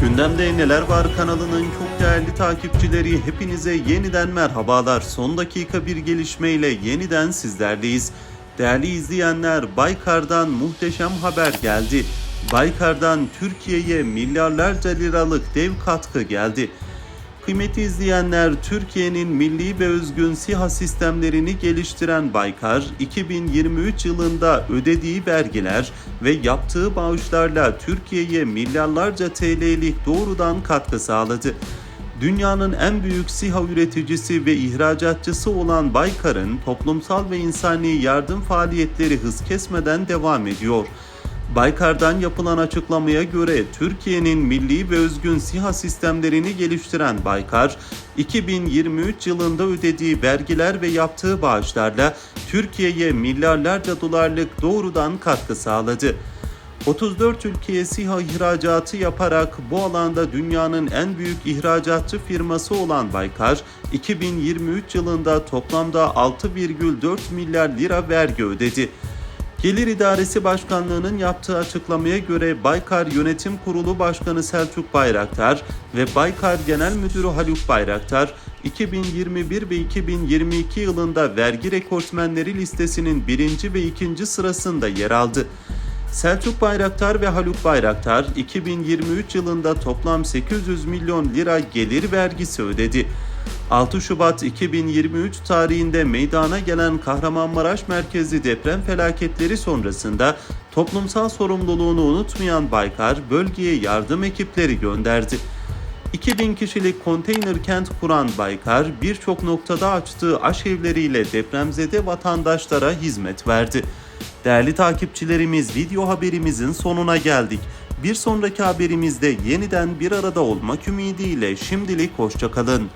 Gündemde Neler Var kanalının çok değerli takipçileri hepinize yeniden merhabalar. Son dakika bir gelişmeyle yeniden sizlerleyiz. Değerli izleyenler Baykar'dan muhteşem haber geldi. Baykar'dan Türkiye'ye milyarlarca liralık dev katkı geldi. Kıymetli izleyenler, Türkiye'nin milli ve özgün SİHA sistemlerini geliştiren Baykar, 2023 yılında ödediği vergiler ve yaptığı bağışlarla Türkiye'ye milyarlarca TL'lik doğrudan katkı sağladı. Dünyanın en büyük SİHA üreticisi ve ihracatçısı olan Baykar'ın toplumsal ve insani yardım faaliyetleri hız kesmeden devam ediyor. Baykar'dan yapılan açıklamaya göre Türkiye'nin milli ve özgün SİHA sistemlerini geliştiren Baykar, 2023 yılında ödediği vergiler ve yaptığı bağışlarla Türkiye'ye milyarlarca dolarlık doğrudan katkı sağladı. 34 ülkeye SİHA ihracatı yaparak bu alanda dünyanın en büyük ihracatçı firması olan Baykar, 2023 yılında toplamda 6,4 milyar lira vergi ödedi. Gelir İdaresi Başkanlığı'nın yaptığı açıklamaya göre Baykar Yönetim Kurulu Başkanı Selçuk Bayraktar ve Baykar Genel Müdürü Haluk Bayraktar 2021 ve 2022 yılında vergi rekortmenleri listesinin birinci ve ikinci sırasında yer aldı. Selçuk Bayraktar ve Haluk Bayraktar 2023 yılında toplam 800 milyon lira gelir vergisi ödedi. 6 Şubat 2023 tarihinde meydana gelen Kahramanmaraş merkezli deprem felaketleri sonrasında toplumsal sorumluluğunu unutmayan Baykar bölgeye yardım ekipleri gönderdi. 2000 kişilik konteyner kent kuran Baykar birçok noktada açtığı aşevleriyle depremzede vatandaşlara hizmet verdi. Değerli takipçilerimiz video haberimizin sonuna geldik. Bir sonraki haberimizde yeniden bir arada olmak ümidiyle şimdilik hoşçakalın.